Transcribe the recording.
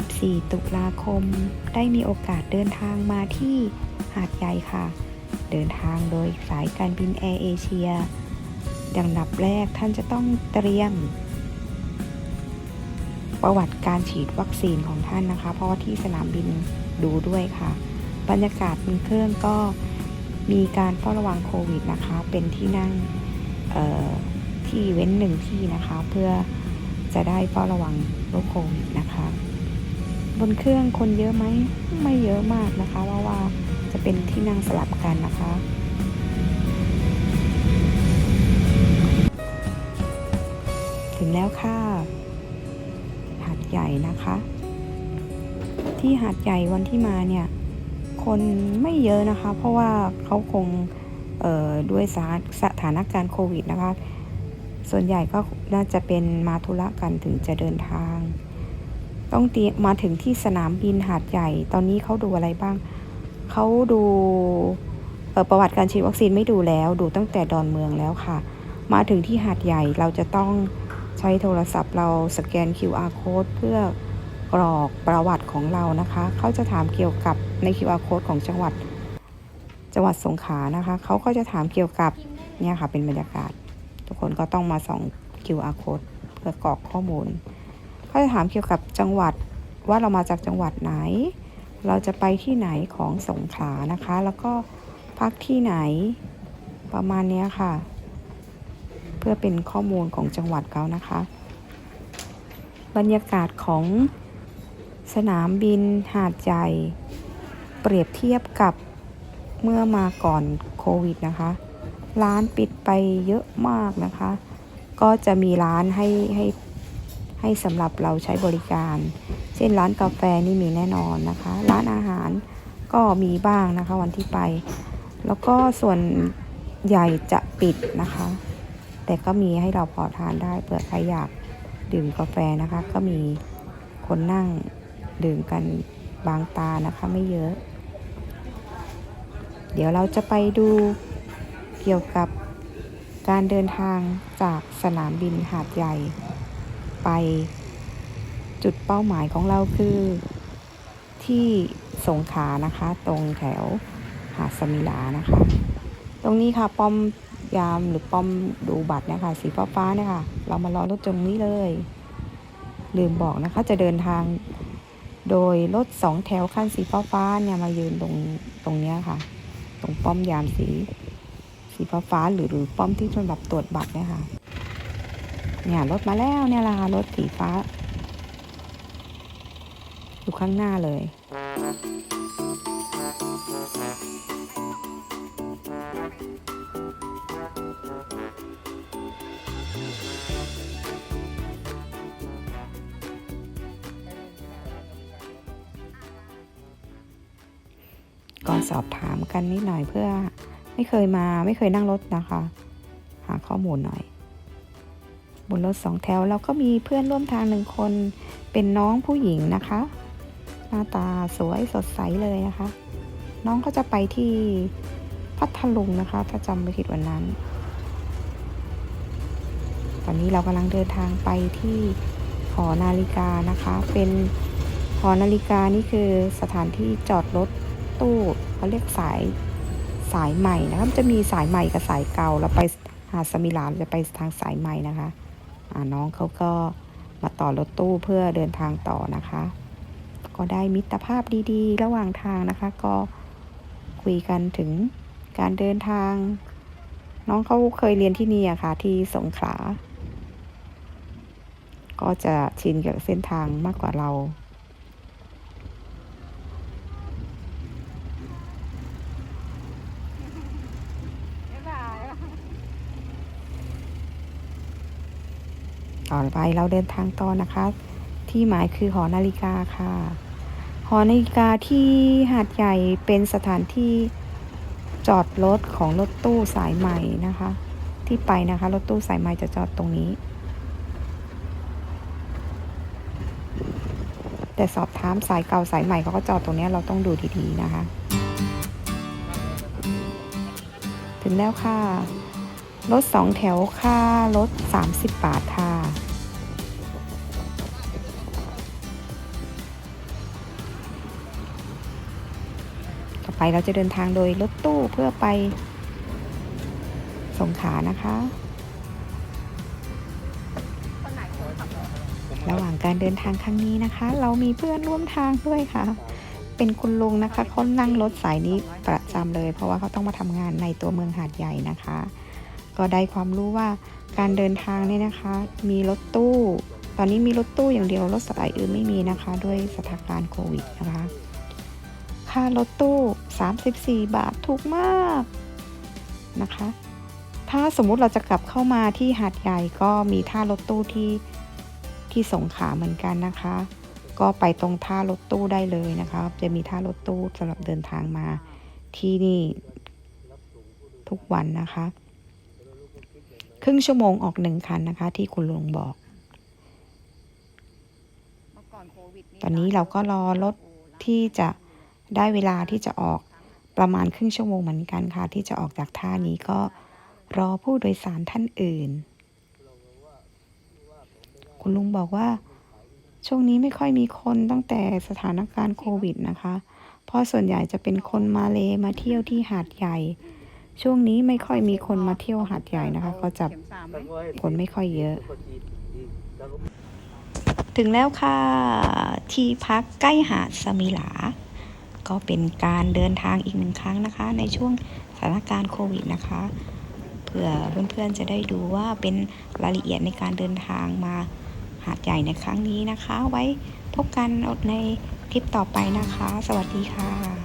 14 ตุลาคม ได้มีโอกาสเดินทางมาที่หาดใหญ่ค่ะ เดินทางโดยสายการบินแอร์เอเชียดังดับแรกท่านจะต้องเตรียม ประวัติการฉีดวัคซีนของท่านนะคะ เพราะว่าที่สนามบินดูด้วยค่ะ บรรยากาศบนเครื่องก็มีการเฝ้าระวังโควิดนะคะ เป็นที่นั่งที่เว้นหนึ่งที่นะคะ เพื่อจะได้เฝ้าระวังโรคโควิดนะคะ บนเครื่องคนเยอะไหมไม่เยอะมากนะคะเพราะว่าจะเป็นที่นั่งสลับกันนะคะถึงแล้วค่ะ หาดใหญ่นะคะ ที่หาดใหญ่วันที่มาเนี่ย คนไม่เยอะนะคะ เพราะว่าเขาคงด้วยสาสถานการณ์โควิดนะคะ ส่วนใหญ่ก็น่าจะเป็นมาธุระกันถึงจะเดินทาง ต้องเตรียมมาถึงที่สนามบินหาดใหญ่ ตอนนี้เขาดูอะไรบ้าง เขาดูประวัติการฉีดวัคซีนไม่ดูแล้ว ดูตั้งแต่ดอนเมืองแล้วค่ะ มาถึงที่หาดใหญ่เราจะต้องใช้โทรศัพท์เราสแกน QR code เพื่อกรอกประวัติของเรานะคะ เขาจะถามเกี่ยวกับใน QR code ของจังหวัดจังหวัดสงขลานะคะ เขาก็จะถามเกี่ยวกับเนี่ยค่ะเป็นบรรยากาศ ทุกคนก็ต้องมาส่อง QR code เพื่อกรอกข้อมูล เขาจะถามเกี่ยวกับจังหวัดว่าเรามาจากจังหวัดไหน เราจะไปที่ไหนของสงขลานะคะ แล้วก็พักที่ไหนประมาณนี้ค่ะ เพื่อเป็นข้อมูลของจังหวัดเขานะคะ บรรยากาศของสนามบินหาดใหญ่เปรียบเทียบกับเมื่อมาก่อนโควิดนะคะ ร้านปิดไปเยอะมากนะคะ ก็จะมีร้านให้ให้ ให้สำหรับเราใช้บริการ เช่นร้านกาแฟนี่มีแน่นอนนะคะ ร้านอาหารก็มีบ้างนะคะวันที่ไป แล้วก็ส่วนใหญ่จะปิดนะคะ แต่ก็มีให้เราพอทานได้เผื่อใครอยากดื่มกาแฟนะคะ ก็มีคนนั่งดื่มกันบางตานะคะไม่เยอะ เดี๋ยวเราจะไปดูเกี่ยวกับการเดินทางจากสนามบินหาดใหญ่ ไป จุดเป้าหมายของเราคือ ที่สงขานะคะ ตรงแถวหาดสมิลานะคะ ตรงนี้ค่ะป้อมยามหรือป้อมดูบัตรเนะคะสีฟ้าๆเนี่ยค่ะเรามารอรถตรงนี้เลย ลืมบอกนะคะ จะเดินทางโดยรถสองแถวคันสีฟ้าๆเนี่ยมายืนตรงตรงเนี้ยค่ะ ตรงป้อมยามสี สีฟ้าๆหรือหรือป้อมที่สำหรับตรวจบัตรเนี่ยค่ะ เนี่ยรถมาแล้วเนี่ยละค่ะรถสีฟ้า อยู่ข้างหน้าเลยก็สอบถามกันนิดหน่อยเพื่อไม่เคยมาไม่เคยนั่งรถนะคะ หาข้อมูลหน่อย บนรถสองแถวเราก็มีเพื่อนร่วมทางหนึ่งคน เป็นน้องผู้หญิงนะคะ หน้าตาสวยสดใสเลยนะคะ น้องก็จะไปที่พัทลุงนะคะ ถ้าจำไม่ผิดวันนั้น ตอนนี้เรากำลังเดินทางไปที่หอนาฬิกานะคะ เป็นหอนาฬิกานี่คือสถานที่จอดรถตู้เขาเรียกสายสายใหม่นะคะมันจะมีสายใหม่กับสายเก่าเราไปหาดสมิลาราจะไปทางสายใหม่นะคะ น้องเขาก็มาต่อรถตู้เพื่อเดินทางต่อนะคะ ก็ได้มิตรภาพดีๆ ระหว่างทางนะคะ ก็คุยกันถึงการเดินทาง น้องเขาเคยเรียนที่นี่อะค่ะ ที่สงขลาก็จะชินกับเส้นทางมากกว่าเรา ต่อไปเราเดินทางต่อนะคะ ที่หมายคือหอนาฬิกาค่ะ หอนาฬิกาที่หาดใหญ่เป็นสถานที่จอดรถของรถตู้สายใหม่นะคะ ที่ไปนะคะรถตู้สายใหม่จะจอดตรงนี้ แต่สอบถามสายเก่าสายใหม่เขาก็จอดตรงนี้เราต้องดูดีๆนะคะ ถึงแล้วค่ะ รถสองแถวค่ารถ 30 บาทค่ะ ต่อไปเราจะเดินทางโดยรถตู้เพื่อไปสงขานะคะ ระหว่างการเดินทางครั้งนี้นะคะ เรามีเพื่อนร่วมทางด้วยค่ะ เป็นคุณลุงนะคะเขานั่งรถสายนี้ประจำเลย เพราะว่าเขาต้องมาทำงานในตัวเมืองหาดใหญ่นะคะ ก็ได้ความรู้ว่าการเดินทางเนี่ยนะคะ มีรถตู้ ตอนนี้มีรถตู้อย่างเดียวรถสายอื่นไม่มีนะคะ ด้วยสถานการณ์โควิดนะคะ ค่ารถตู้ 34 บาทถูกมากนะคะ ถ้าสมมุติเราจะกลับเข้ามาที่หาดใหญ่ก็มีท่ารถตู้ที่ที่สงขลาเหมือนกันนะคะ ก็ไปตรงท่ารถตู้ได้เลยนะคะ จะมีท่ารถตู้สำหรับเดินทางมาที่นี่ทุกวันนะคะ ครึ่งชั่วโมงออกหนึ่งคันนะคะ ที่คุณลุงบอก ตอนนี้เราก็รอรถที่จะได้เวลาที่จะออกประมาณครึ่งชั่วโมงเหมือนกันค่ะ ที่จะออกจากท่านี้ก็รอผู้โดยสารท่านอื่น คุณลุงบอกว่า ช่วงนี้ไม่ค่อยมีคนตั้งแต่สถานการณ์โควิดนะคะ เพราะส่วนใหญ่จะเป็นคนมาเลมาเที่ยวที่หาดใหญ่ ช่วงนี้ไม่ค่อยมีคนมาเที่ยวหาดใหญ่นะคะ ก็จะคนไม่ค่อยเยอะ ถึงแล้วค่ะ ที่พักใกล้หาดสมิลา ก็เป็นการเดินทางอีกหนึ่งครั้งนะคะ ในช่วงสถานการณ์โควิดนะคะเพื่อเพื่อนๆจะได้ดูว่าเป็นรายละเอียดในการเดินทางมาหาดใหญ่ในครั้งนี้นะคะ ไว้พบกันในคลิปต่อไปนะคะ สวัสดีค่ะ